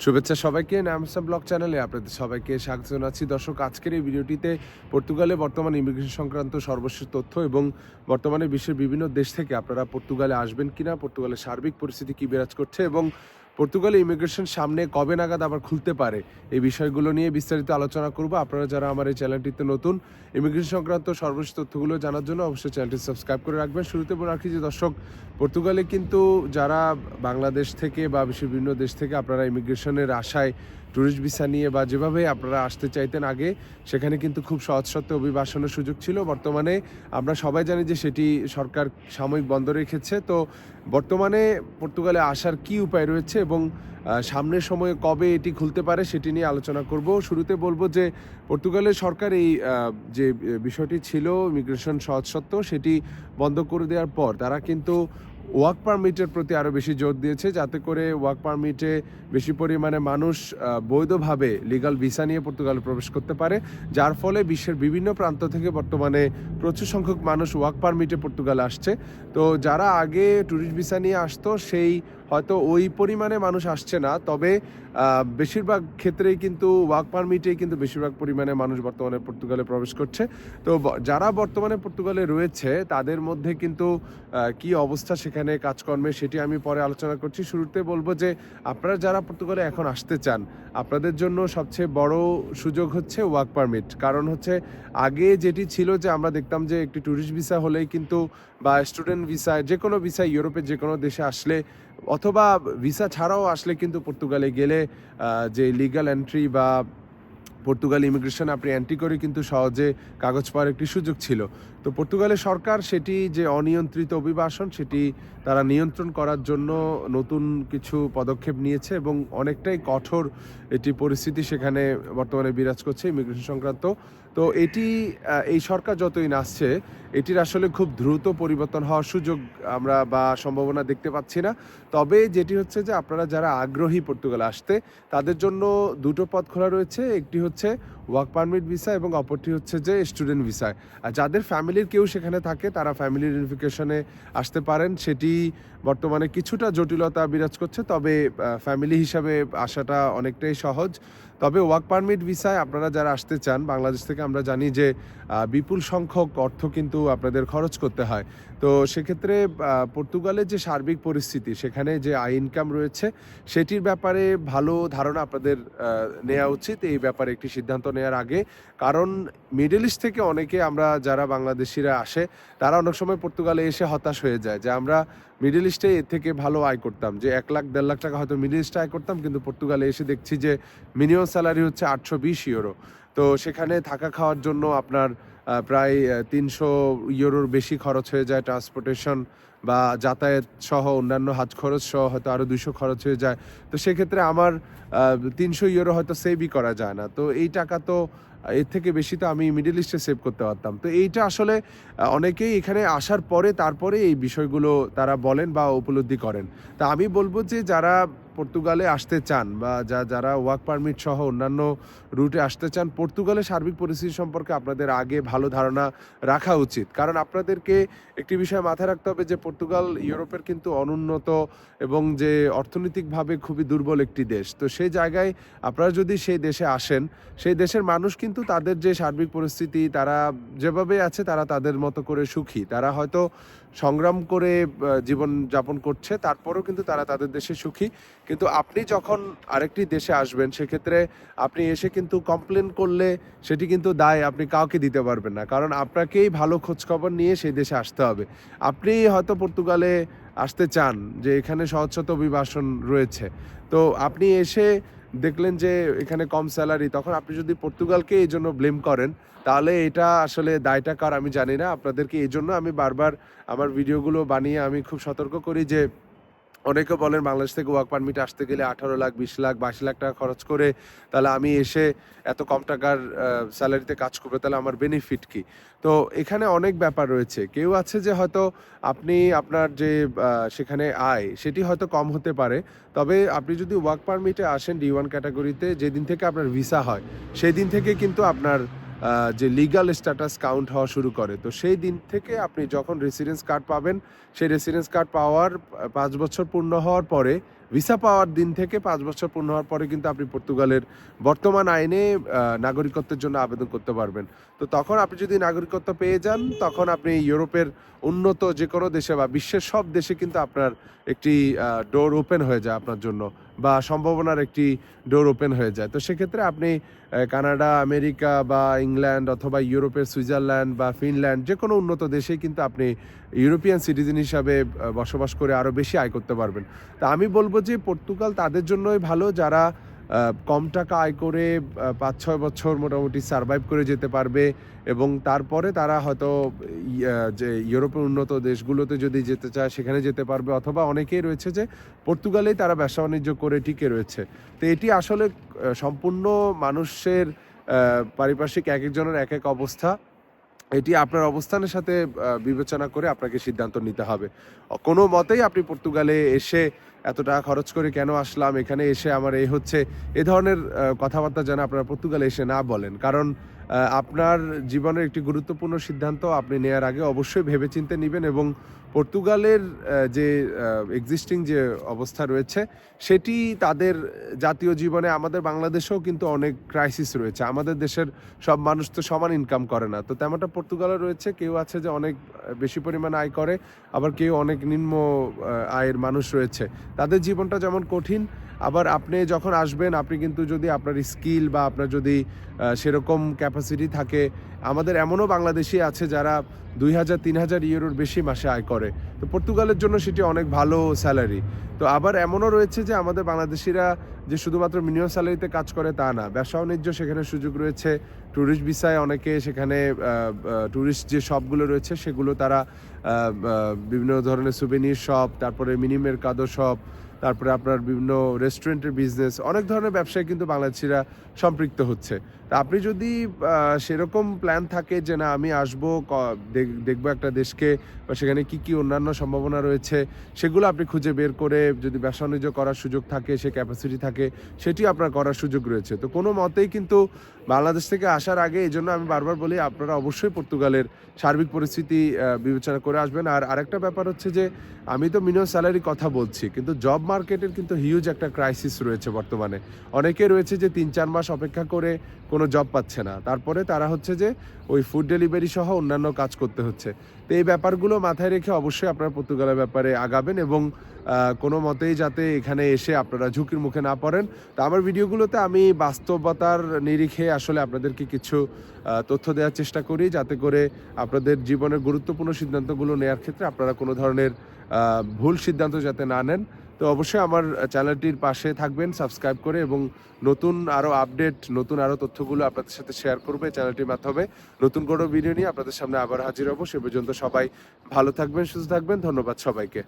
শুভেচ্ছা সবাইকে নামসা ব্লগ চ্যানেলে আপনাদের সবাইকে স্বাগত জানাচ্ছি। দর্শক, আজকের এই ভিডিওটিতে পর্তুগালে বর্তমান ইমিগ্রেশন সংক্রান্ত সর্বশেষ তথ্য এবং বর্তমানে বিশ্বের বিভিন্ন দেশ থেকে আপনারা পর্তুগালে আসবেন কিনা, পর্তুগালের সার্বিক পরিস্থিতি কী বিরাজ করছে এবং পর্তুগালে ইমিগ্রেশন সামনে কবে নাগাদ আবার খুলতে পারে? এই বিষয়গুলো নিয়ে বিস্তারিত আলোচনা করব। আপনারা যারা আমার এই চ্যানেলটিতে নতুন, ইমিগ্রেশন সংক্রান্ত সর্বশেষ তথ্যগুলো জানার জন্য অবশ্যই চ্যানেলটি সাবস্ক্রাইব করে রাখবেন। শুরুতে বলে রাখি যে, দর্শক, পর্তুগালে কিন্তু যারা বাংলাদেশ থেকে বা বিশ্বের বিভিন্ন দেশ থেকে আপনারা ইমিগ্রেশনের আশায় ট্যুরিস্ট ভিসা নিয়ে বা যেভাবে আপনারা আসতে চাইতেন আগে, সেখানে কিন্তু খুব সহজ সত্ত্বে অভিবাসনের সুযোগ ছিল। বর্তমানে আমরা সবাই জানি যে, সেটি সরকার সাময়িক বন্ধ রেখেছে। তো বর্তমানে পর্তুগালে আসার কি উপায় রয়েছে? এবং সামনের সময়ে কবে এটি খুলতে পারে সেটি নিয়ে আলোচনা করব। শুরুতে বলব যে, পর্তুগালের সরকার এই যে বিষয়টি ছিল, ইমিগ্রেশন সহজ সত্ত্বেও, সেটি বন্ধ করে দেওয়ার পর তারা কিন্তু ওয়ার্ক পারমিটের প্রতি আরও বেশি জোর দিয়েছে, যাতে করে ওয়ার্ক পারমিটে বেশি পরিমাণে মানুষ বৈধভাবে লিগাল ভিসা নিয়ে পর্তুগালে প্রবেশ করতে পারে। যার ফলে বিশ্বের বিভিন্ন প্রান্ত থেকে বর্তমানে প্রচুর সংখ্যক মানুষ ওয়ার্ক পারমিটে পর্তুগালে আসছে। তো যারা আগে ট্যুরিস্ট ভিসা নিয়ে আসতো, সেই হয়তো ওই পরিমাণে মানুষ আসছে না, তবে বেশিরভাগ ক্ষেত্রেই কিন্তু ওয়ার্ক পারমিটেই কিন্তু বেশিরভাগ পরিমাণে মানুষ বর্তমানে পর্তুগালে প্রবেশ করছে। তো যারা বর্তমানে পর্তুগালে রয়েছে, তাদের মধ্যে কিন্তু কি অবস্থা সেখানে কাজকর্মে সেটি আমি পরে আলোচনা করছি। শুরুতে বলব যে, আপনারা যারা পর্তুগালে এখন আসতে চান, আপনাদের জন্য সবচেয়ে বড় সুযোগ হচ্ছে ওয়ার্ক পারমিট। কারণ হচ্ছে, আগে যেটি ছিল যে, আমরা দেখতাম যে, একটি ট্যুরিস্ট ভিসা হলেই কিন্তু বা স্টুডেন্ট ভিসা যে কোনো ভিসা ইউরোপের যে কোনো দেশে আসলে অথবা ভিসা ছাড়াও আসলে কিন্তু পর্তুগালে গেলে যে লিগাল এন্ট্রি বা পর্তুগাল ইমিগ্রেশন আপনি এন্ট্রি করে কিন্তু সহজে কাগজ পাওয়ার একটি সুযোগ ছিল। তো পর্তুগালের সরকার সেটি যে অনিয়ন্ত্রিত অভিবাসন, সেটি তারা নিয়ন্ত্রণ করার জন্য নতুন কিছু পদক্ষেপ নিয়েছে এবং অনেকটাই কঠোর এটি পরিস্থিতি সেখানে বর্তমানে বিরাজ করছে ইমিগ্রেশন সংক্রান্ত। তো এটি এই সরকার যতই নাচছে, এটির আসলে খুব দ্রুত পরিবর্তন হওয়ার সুযোগ আমরা বা সম্ভাবনা দেখতে পাচ্ছি না। তবে যেটি হচ্ছে যে আপনারা যারা আগ্রহী পর্তুগালে আসতে, তাদের জন্য দুটো পথ খোলা রয়েছে। একটি হচ্ছে ওয়ার্ক পারমিট ভিসা এবং অপরটি হচ্ছে যে স্টুডেন্ট ভিসায় আর যাদের ফ্যামিলির কেউ সেখানে থাকে, তারা ফ্যামিলি ভেরিফিকেশনে আসতে পারেন। সেটি বর্তমানে কিছুটা জটিলতা বিরাজ করছে, তবে ফ্যামিলি হিসাবে আসাটা অনেকটাই সহজ। তবে ওয়ার্ক পারমিট ভিসায় আপনারা যারা আসতে চান, বাংলাদেশ থেকে আমরা জানি যে বিপুল সংখ্যক অর্থ কিন্তু আপনাদের খরচ করতে হয়। তো সেক্ষেত্রে পর্তুগালের যে সার্বিক পরিস্থিতি, সেখানে যে আই ইনকাম রয়েছে, সেটির ব্যাপারে ভালো ধারণা আপনাদের নেওয়া উচিত। এই ব্যাপারে একটি সিদ্ধান্ত নেওয়ার আগে। কারণ মিডল ইস্ট থেকে অনেকে আমরা যারা বাংলাদেশিরা আসে, তারা অনেক সময় পর্তুগালে এসে হতাশ হয়ে যায় যে, আমরা মিডল ইস্টে এর থেকে ভালো আয় করতাম। যে এক লাখ, দেড় লাখ টাকা হয়তো মিডল ইস্টে আয় করতাম, কিন্তু পর্তুগালে এসে দেখছি যে মিনিমাম স্যালারি হচ্ছে আটশো বিশ ইউরো তো সেখানে থাকা খাওয়ার জন্য আপনার প্রায় তিনশো ইউরোর বেশি খরচ হয়ে যায় ট্রান্সপোর্টেশন বা যাতায়াত সহ অন্যান্য হাজ খরচ সহ হয়তো আরও দুশো খরচ হয়ে যায়। তো সেক্ষেত্রে আমার তিনশো ইউরো হয়তো সেভই করা যায় না। তো এই টাকা তো এর থেকে বেশি তো আমি মিডিল ইস্টে সেভ করতে পারতাম। তো এইটা আসলে অনেকেই এখানে আসার পরে তারপরে এই বিষয়গুলো তারা বলেন বা উপলব্ধি করেন। তা আমি বলব যে যারা পর্তুগালে আসতে চান বা যা, যারা ওয়ার্ক পারমিট সহ অন্যান্য রুটে আসতে চান পর্তুগালের সার্বিক পরিস্থিতি সম্পর্কে আপনাদের আগে ভালো ধারণা রাখা উচিত। কারণ আপনাদেরকে একটি বিষয় মাথায় রাখতে হবে যে পর্তুগাল ইউরোপের কিন্তু অনুন্নত এবং যে অর্থনৈতিকভাবে খুবই দুর্বল একটি দেশ। তো সেই জায়গায় আপনারা যদি সেই দেশে আসেন, সেই দেশের মানুষ কিন্তু তাদের যে সার্বিক পরিস্থিতি, তারা যেভাবে আছে তারা তাদের মতো করে সুখী। তারা হয়তো সংগ্রাম করে জীবন যাপন করছে, তারপরেও কিন্তু তারা তাদের দেশে সুখী। কিন্তু আপনি যখন আরেকটি দেশে আসবেন, সেক্ষেত্রে আপনি এসে কিন্তু কমপ্লেন করলে সেটি কিন্তু দায় আপনি কাউকে দিতে পারবেন না। কারণ আপনাকেই ভালো খোঁজখবর নিয়ে সেই দেশে আসতে হবে। আপনি হয়তো পর্তুগালে আসতে চান, যে এখানে সহজশত অভিবাসন রয়েছে। তো আপনি এসে দেখলেন যে এখানে কম স্যালারি তখন আপনি যদি পর্তুগালকে এই জন্য ব্লেম করেন, তাহলে এটা আসলে দায়টা কার আমি জানি না। আপনাদেরকে এই জন্য আমি বারবার আমার ভিডিওগুলো বানিয়ে আমি খুব সতর্ক করি যে অনেকে বলেন বাংলাদেশ থেকে ওয়ার্ক পারমিট আসতে গেলে আঠারো লাখ, বিশ লাখ, বাইশ লাখ টাকা খরচ করে তাহলে আমি এসে এত কম টাকার স্যালারিতে কাজ করব, তাহলে আমার বেনিফিট কি? তো এখানে অনেক ব্যাপার রয়েছে। কেউ আছে যে হয়তো আপনি আপনার যে সেখানে আয়, সেটি হয়তো কম হতে পারে। তবে আপনি যদি ওয়ার্ক পারমিটে আসেন ডি ওয়ান ক্যাটাগরিতে যেদিন থেকে আপনার ভিসা হয় সেই দিন থেকে কিন্তু আপনার যে লিগাল স্ট্যাটাস কাউন্ট হওয়া শুরু করে। তো সেই দিন থেকে আপনি যখন রেসিডেন্স কার্ড পাবেন, সেই রেসিডেন্স কার্ড পাওয়ার পাঁচ বছর পূর্ণ হওয়ার পরে ভিসা পাওয়ার দিন থেকে পাঁচ বছর পূর্ণ হওয়ার পরে কিন্তু আপনি পর্তুগালের বর্তমান আইনে নাগরিকত্বের জন্য আবেদন করতে পারবেন। তো তখন আপনি যদি নাগরিকত্ব পেয়ে যান, তখন আপনি ইউরোপের উন্নত যে কোনো দেশে বা বিশ্বের সব দেশে কিন্তু আপনার একটি ডোর ওপেন হয়ে যায় আপনার জন্য বা সম্ভাবনার একটি ডোর ওপেন হয়ে যায়। তো সেক্ষেত্রে আপনি কানাডা, আমেরিকা বা ইংল্যান্ড অথবা ইউরোপের সুইজারল্যান্ড বা ফিনল্যান্ড যে কোনো উন্নত দেশে কিন্তু আপনি ইউরোপিয়ান সিটিজেন হিসাবে বসবাস করে আরও বেশি আয় করতে পারবেন। তা আমি বলব যে, পর্তুগাল তাদের জন্যই ভালো যারা কম টাকা আয় করে পাঁচ ছয় বছর মোটামুটি সারভাইভ করে যেতে পারবে এবং তারপরে তারা হয়তো যে ইউরোপের উন্নত দেশগুলোতে যদি যেতে চায়, সেখানে যেতে পারবে। অথবা অনেকেই রয়েছে যে পর্তুগালেই তারা ব্যবসা বাণিজ্য করে টিকে রয়েছে। তো এটি আসলে সম্পূর্ণ মানুষের পারিপার্শ্বিক এক একজনের এক এক অবস্থা। এটি আপনার অবস্থানের সাথে বিবেচনা করে আপনাকে সিদ্ধান্ত নিতে হবে। কোনো মতেই আপনি পর্তুগালে এসে এত টাকা খরচ করে কেন আসলাম? এখানে এসে আমার এই হচ্ছে, এ ধরনের কথাবার্তা যেন আপনারা পর্তুগালে এসে না বলেন। কারণ আপনার জীবনের একটি গুরুত্বপূর্ণ সিদ্ধান্ত আপনি নেয়ার আগে অবশ্যই ভেবেচিন্তে নেবেন এবং পর্তুগালের যে এক্সিস্টিং যে অবস্থা রয়েছে, সেটি তাদের জাতীয় জীবনে, আমাদের বাংলাদেশেও কিন্তু অনেক ক্রাইসিস রয়েছে। আমাদের দেশের সব মানুষ তো সমান ইনকাম করে না। তো তেমনটা পর্তুগালও রয়েছে, কেউ আছে যে অনেক বেশি পরিমাণ আয় করে, আবার কেউ অনেক নিম্ন আয়ের মানুষ রয়েছে। তাদের জীবনটা যেমন কঠিন, আবার আপনি যখন আসবেন, আপনি কিন্তু যদি আপনার স্কিল বা আপনার যদি সেরকম ক্যাপাসিটি থাকে আমাদের এমনও বাংলাদেশি আছে যারা দুই হাজার, তিন হাজার ইউরোর বেশি মাসে আয় করে। তো পর্তুগালের জন্য সেটি অনেক ভালো স্যালারি। তো আবার এমনও রয়েছে যে আমাদের বাংলাদেশিরা যে শুধুমাত্র মিনিমাম স্যালারিতে কাজ করে তা না, ব্যবসা বাণিজ্য সেখানে সুযোগ রয়েছে, ট্যুরিস্ট ভিসায় অনেকে সেখানে ট্যুরিস্ট যে শপগুলো রয়েছে সেগুলো তারা বিভিন্ন ধরনের সুবেনির শপ তারপরে মিনিমের কাদো শপ তারপরে আপনার বিভিন্ন রেস্টুরেন্টের বিজনেস অনেক ধরনের ব্যবসায় কিন্তু বাংলাদেশিরা সম্পৃক্ত হচ্ছে। তা আপনি যদি সেরকম প্ল্যান থাকে যে না, আমি আসব দেখব একটা দেশকে, বা সেখানে কি কি অন্যান্য সম্ভাবনা রয়েছে, সেগুলো আপনি খুঁজে বের করে যদি ব্যবসা বাণিজ্য করার সুযোগ থাকে, সে ক্যাপাসিটি থাকে সেটি আপনার করার সুযোগ রয়েছে। তো কোনো মতেই কিন্তু বাংলাদেশ থেকে আসার আগে এই জন্য আমি বারবার বলি, আপনারা অবশ্যই পর্তুগালের সার্বিক পরিস্থিতি বিবেচনা করে আসবেন। আর আরেকটা ব্যাপার হচ্ছে যে, আমি তো মিনিমাম স্যালারি কথা বলছি, কিন্তু জব মার্কেটের কিন্তু হিউজ একটা ক্রাইসিস রয়েছে বর্তমানে। অনেকে রয়েছে যে তিন চার মাস অপেক্ষা করে কোনো জব পাচ্ছে না। তারপরে তারা হচ্ছে যে ওই ফুড ডেলিভারি সহ অন্যান্য কাজ করতে হচ্ছে। তো এই ব্যাপারগুলো মাথায় রেখে অবশ্যই আপনারা পর্তুগালের ব্যাপারে আগাবেন এবং কোনো মতেই যাতে এখানে এসে আপনারা ঝুঁকির মুখে না পড়েন। তো আমার ভিডিওগুলোতে আমি বাস্তবতার নিরিখে আসলে আপনাদেরকে কিছু তথ্য দেওয়ার চেষ্টা করি যাতে করে আপনাদের জীবনের গুরুত্বপূর্ণ সিদ্ধান্তগুলো নেওয়ার ক্ষেত্রে আপনারা কোনো ধরনের ভুল সিদ্ধান্ত যাতে না নেন, তো অবশ্যই আমার চ্যানেলটির পাশে থাকবেন, সাবস্ক্রাইব করে এবং নতুন আরও আপডেট, নতুন আরও তথ্যগুলো আপনাদের সাথে শেয়ার করবে চ্যানেলটির মাধ্যমে। নতুন কোনো ভিডিও নিয়ে আপনাদের সামনে আবার হাজির হব। সে পর্যন্ত সবাই ভালো থাকবেন, সুস্থ থাকবেন। ধন্যবাদ সবাইকে।